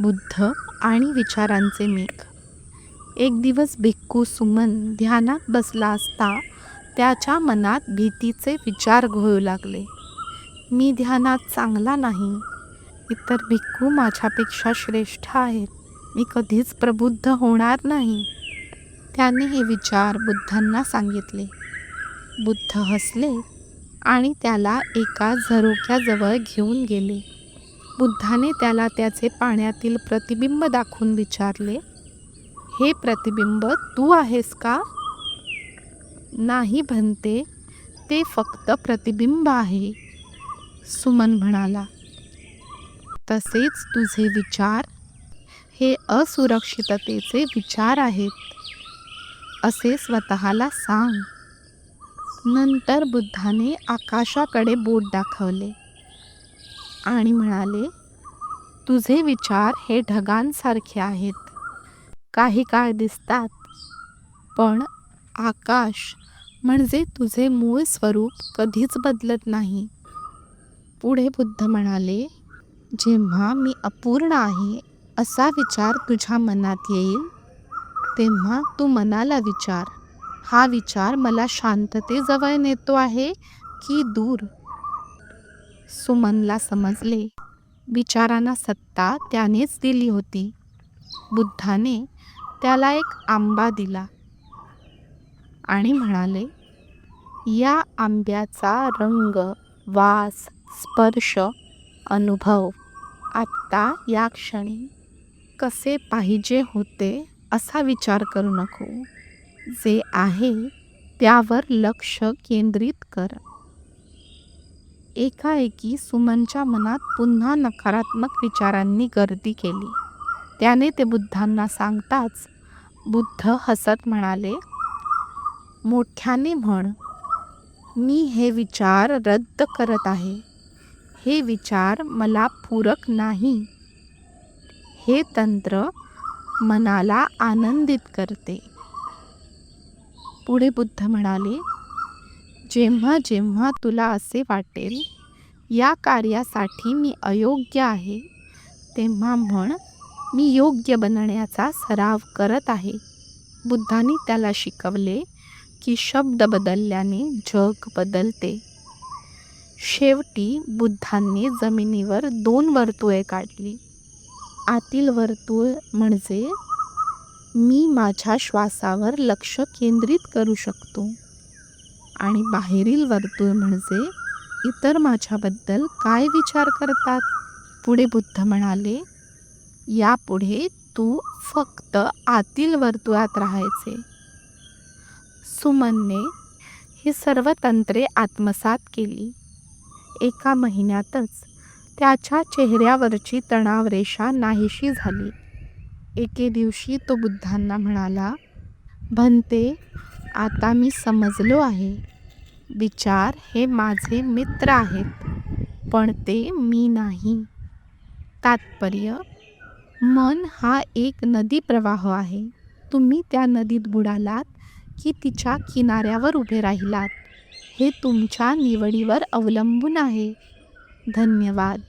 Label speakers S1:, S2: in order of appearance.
S1: बुद्ध आणि विचारांचे मेघ. एक दिवस भिक्खू सुमन ध्यानात बसला असता त्याच्या मनात भीतीचे विचार घोळू लागले. मी ध्यानात चांगला नाही. इतर भिक्खू माझ्यापेक्षा श्रेष्ठ आहेत. मी कधीच प्रबुद्ध होणार नाही. त्याने हे विचार बुद्धांना सांगितले. बुद्ध हसले आणि त्याला एका झरोक्याजवळ घेऊन गेले. बुद्धाने त्याला त्याचे पाण्यातील प्रतिबिंब दाखवून विचारले हे प्रतिबिंब तू आहेस का? नाही म्हणते ते फक्त प्रतिबिंब आहे सुमन म्हणाला. तसेच तुझे विचार हे असुरक्षिततेचे विचार आहेत असे स्वतःला सांग. नंतर बुद्धाने आकाशाकडे बोट दाखवले. आणि म्हणाले तुझे विचार हे ढगांसारखे आहेत. काही काळ दिसतात पण आकाश म्हणजे तुझे मूळ स्वरूप कधीच बदलत नाही. पुढे बुद्ध म्हणाले जेव्हा मी अपूर्ण आहे असा विचार तुझ्या मनात येईल. तेव्हा तू मनाला विचार. हा विचार मला शांततेजवळ नेतो आहे की दूर. सुमनला समजले. विचारांना सत्ता त्यानेच दिली होती. बुद्धाने त्याला एक आंबा दिला. आणि म्हणाले या आंब्याचा रंग वास स्पर्श अनुभव आत्ता या क्षणी कसे पाहिजे होते असा विचार करू नको. जे आहे त्यावर लक्ष केंद्रित कर. एकाएकी सुमनच्या मनात पुन्हा नकारात्मक विचारांनी गर्दी केली. त्याने ते बुद्धांना सांगताच बुद्ध हसत म्हणाले मोठ्याने म्हण मी हे विचार रद्द करत आहे. हे विचार मला पूरक नाही. हे तंत्र मनाला आनंदित करते. पुढे बुद्ध म्हणाले जेव्हा जेव्हा तुला असे वाटेल या कार्यासाठी मी अयोग्य आहे तेव्हा म्हण मी योग्य बनण्याचा सराव करत आहे. बुद्धांनी त्याला शिकवले की शब्द बदलल्याने जग बदलते. शेवटी बुद्धांनी जमिनीवर दोन वर्तुळे काढली. आतील वर्तुळ म्हणजे मी माझ्या श्वासावर लक्ष केंद्रित करू शकतो. आणि बाहेरील वर्तुळ म्हणजे इतर माझ्याबद्दल काय विचार करतात? पुढे बुद्ध म्हणाले यापुढे तू फक्त आतील वर्तुळात राहायचे. सुमनने ही सर्व तंत्रे आत्मसात केली. एका महिन्यातच त्याच्या चेहऱ्यावरची तणावरेषा नाहीशी झाली. एके दिवशी तो बुद्धांना म्हणाला भंते आता मी समजलो आहे. विचार हे माझे मित्र आहेत पण ते मी नाही. तात्पर्य मन हा एक नदी प्रवाह आहे. तुम्ही त्या नदीत बुडालात की तिच्या किनाऱ्यावर उभे राहिलात. हे तुमच्या निवडीवर अवलंबून आहे. धन्यवाद.